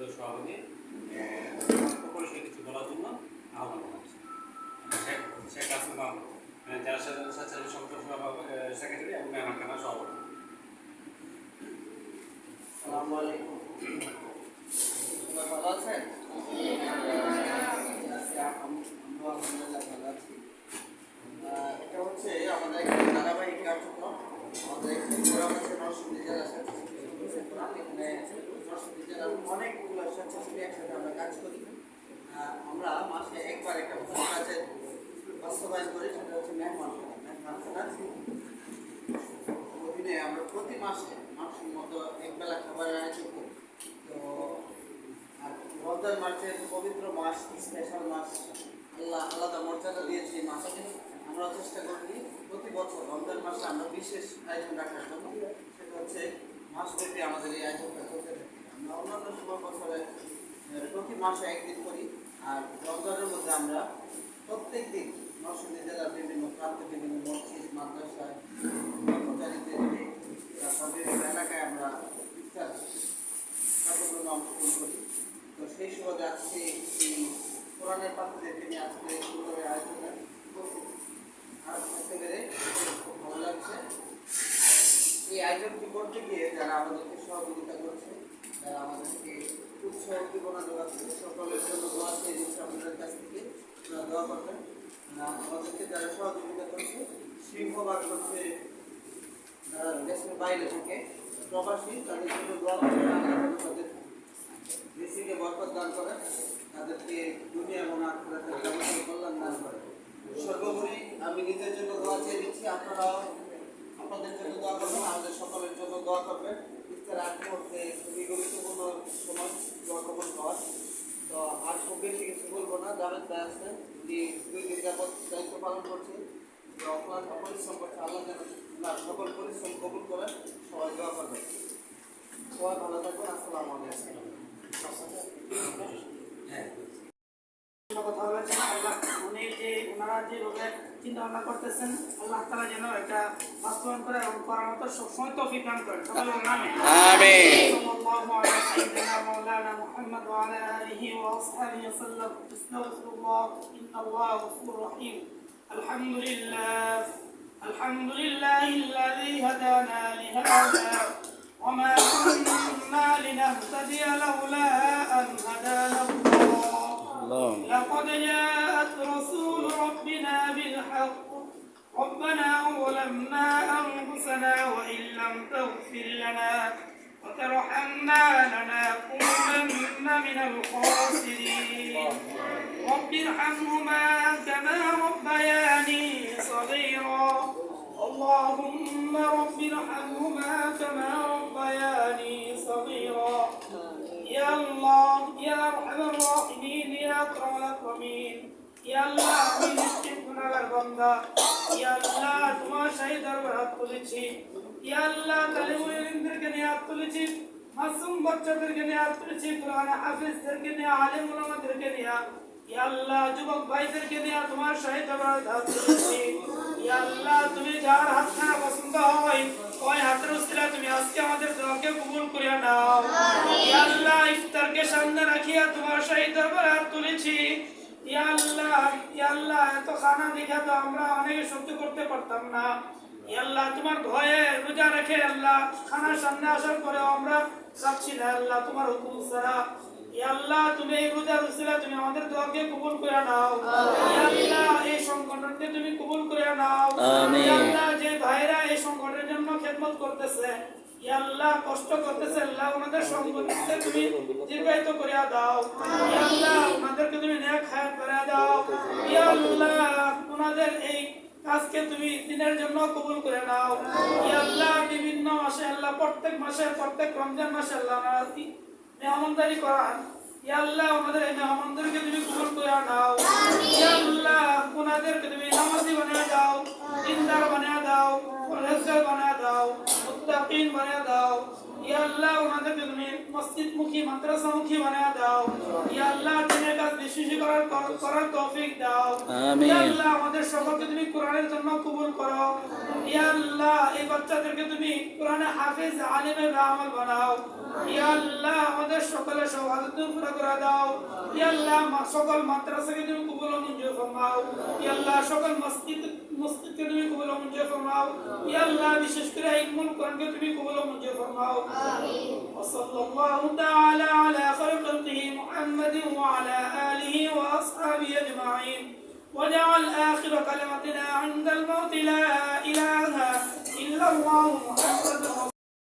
পরিষদের সভাপতি পরিষদে কিছু বলার জন্য আহ্বান জানাচ্ছি। শেখ আসিমা যারা এবং মেহমান খানা সভাপতি। আসসালামু আলাইকুম সবাই ভালো আছেন আমরা আলহামদুলিল্লাহ ভালো আছি আহ, এটা হচ্ছে আমাদের একটা ধারাবাহিক কার্যক্রম আমাদের এখানে প্রোগ্রাম আছে নরসিংদী জেলা স্বেচ্ছাসেবী সংগঠনের প্রোগ্রাম। এখানে নরসিংদী জেলার অনেকগুলো স্বেচ্ছাসেবী একসাথে আমরা কাজ করি। আমরা মাসে একবার একটা কাজের বাস্তবায়ন করি, সেটা হচ্ছে মেহমান। মেহমান অধীনে আমরা প্রতি মাসে মানসম্মত এক বেলা খাবারের আয়োজন করি। তো, আর রমজান মাসের পবিত্র মাস স্পেশাল মাস, আল্লাহ আলাদা মর্যাদা দিয়েছে মাসকে আমরা চেষ্টা করি প্রতি বছর রমজান মাসে আমরা বিশেষ আয়োজন রাখার জন্য। সেটা হচ্ছে মাসব্যাপী আমাদের এই আয়োজনটা চলতে থাকে আমরা অন্যান্য সময় বছরে আহ, প্রতি মাসে একদিন করি। আর রমজানের মধ্যে আমরা প্রত্যেক দিন নরসিংদী জেলার বিভিন্ন প্রান্তে বিভিন্ন মসজিদ, মাদ্রাসায় কর্মচারীদের বিভিন্ন এলাকায় আমরা ইফতার কার্যক্রমে অংশগ্রহণ করি। তো সেই সুবাদে আজকে এই কোরআনের পাত্রদেরকে নিয়ে আজকে সুন্দরের আয়োজনে আর থাকতে পেরে খুব ভালো লাগছে। এই আয়োজনটি করতে গিয়ে যারা আমাদেরকে সহযোগিতা করছে যারা আমাদেরকে উৎসাহ উদ্দীপনা যোগাচ্ছে সকলের জন্য দোয়া দোয়া করবেন। আমাদেরকে যারা সহযোগিতা করছে সিংহভাগ হচ্ছে বাইরে থেকে প্রবাসী, তাদের জন্য দোয়া দান করেন। তাদেরকে দুনিয়া এবং দান করেন। সর্বোপরি আমি নিজের জন্য দোয়া আপনারাও আপনাদের জন্য দোয়া করবেন। আমাদের সকলের জন্য দোয়া করবেন। ইফতার আগ মুহূর্তে খুবই গুরুত্বপূর্ণ সময় দোয়া কবল হওয়ার তো আর খুব বেশি কিছু বলব না জাভেদ ভাই আছেন উনি দুই দিন দায়িত্ব পালন করছেন যে অপরিশ্রম পরিশ্রম করছে, আল্লাহ যেন তার সকল পরিশ্রম কবুল করেন সবাই দোয়া করবেন। সবাই ভালো থাকবেন আসসালামু আলাইকুম কথা বলেছেন আল্লাহ উনি আপনারা যেভাবে চিন্তা ভাবনা করতেছেন আল্লাহ তালা যেন এটা বাস্তবায়ন করে এবং করার মতো সবসময় তৌফিক দান করেন مولانا محمد وعلى آله وأصحابه وسلم استغفر الله إن الله غفور رحيم الحمد لله الحمد لله الذي هدانا لهذا وما كنا لنهتدي لولا أن هدانا لقد جاءت رسول ربنا بالحق. ربنا ظلمنا أنفسنا وإن لم تغفر لنا وترحمنا لنكونن من الخاسرين. رب ارحمهما كما ربياني صغيرا. اللهم رب ارحمهما كما ربياني صغيرا. يا الله يا أرحم আল্লাহ হাত তুলেছি। তুমি পছন্দ হয়, ওই হাতের উসিলা তুমি আজকে আমাদের দোয়াকে কবুল করে নাও। ইফতারকে সামনে রাখিয়া তোমার দরবার হাত তুলেছি ইয়া আল্লাহ ইয়া আল্লাহ এত খানা দেখে তো আমরা অনেকে সহ্য করতে পারতাম না। আল্লাহ তোমার ভয়ে রোজা রেখে আল্লাহ খানার সামনে আসার পরে আমরা রাখছি না। আল্লাহ তোমার হুকুম ছাড়া। আল্লাহ তুমি এই রোজার উসিলা তুমি আমাদের দোয়াকে কবুল করে নাও। আল্লাহ এই সংগঠনকে তুমি কবুল করে নাও। আল্লাহ যে ভাইরা এই সংগঠনের জন্য খেদমত করতেছে আল্লাহ কষ্ট করতেছে, আল্লাহ ওনাদের সম্পত্তিতে তুমি দীর্ঘায়িত করিয়া দাও। আল্লাহ ওনাদেরকে তুমি নেক হায়াত করে দাও। আল্লাহ ওনাদের এই কাজকে তুমি দিনের জন্য কবুল করে নাও। আল্লাহ বিভিন্ন মাসে, আল্লাহ প্রত্যেক মাসে, প্রত্যেক রমজান মাসে আল্লাহ মেহমানদারি করান। ইয়া আল্লাহ আমাদের এই মেহমানদেরকে তুমি কবুল করে নাও। ইয়া আল্লাহ ওনাদেরকে তুমি নামাজি বানিয়ে দাও, দিনদার বানিয়ে দাও বানিয়ে মুত্তাকিন বানিয়ে দাও। ইয়া আল্লাহ ওনাদেরকে তুমি মসজিদমুখী মাদ্রাসামুখী বানিয়ে দাও। ইয়া আল্লাহ দিনের কাজ বেশি বেশি করার করার তৌফিক দাও। আমিন। ইয়া আল্লাহ আমাদের সকলকে তুমি কোরআনের জন্য কবুল করো। ইয়া আল্লাহ এই বাচ্চাদেরকে তুমি কোরআনে হাফেজ আলিমে আমল বানাও। ইয়া আল্লাহ আমাদের সকলের সৌভাগ্য পুরো করে দাও। ইয়া আল্লাহ সকল মাদ্রাসাকে তুমি কবুল মঞ্জুর ফরমাও। ইয়া আল্লাহ সকল মসজিদ মসজিদকে তুমি কবুল ও মঞ্জুর ফরমাও ইয়া আল্লাহ বিশেষ করে ইলমুল কোরআনকে তুমি কবুল ও মঞ্জুর ফরমাও وصلى الله تعالى على خير خلقه محمد وعلى آله وأصحابه أجمعين وجعل آخر كلمتنا عند الموت لا إله إلا الله محمد رسول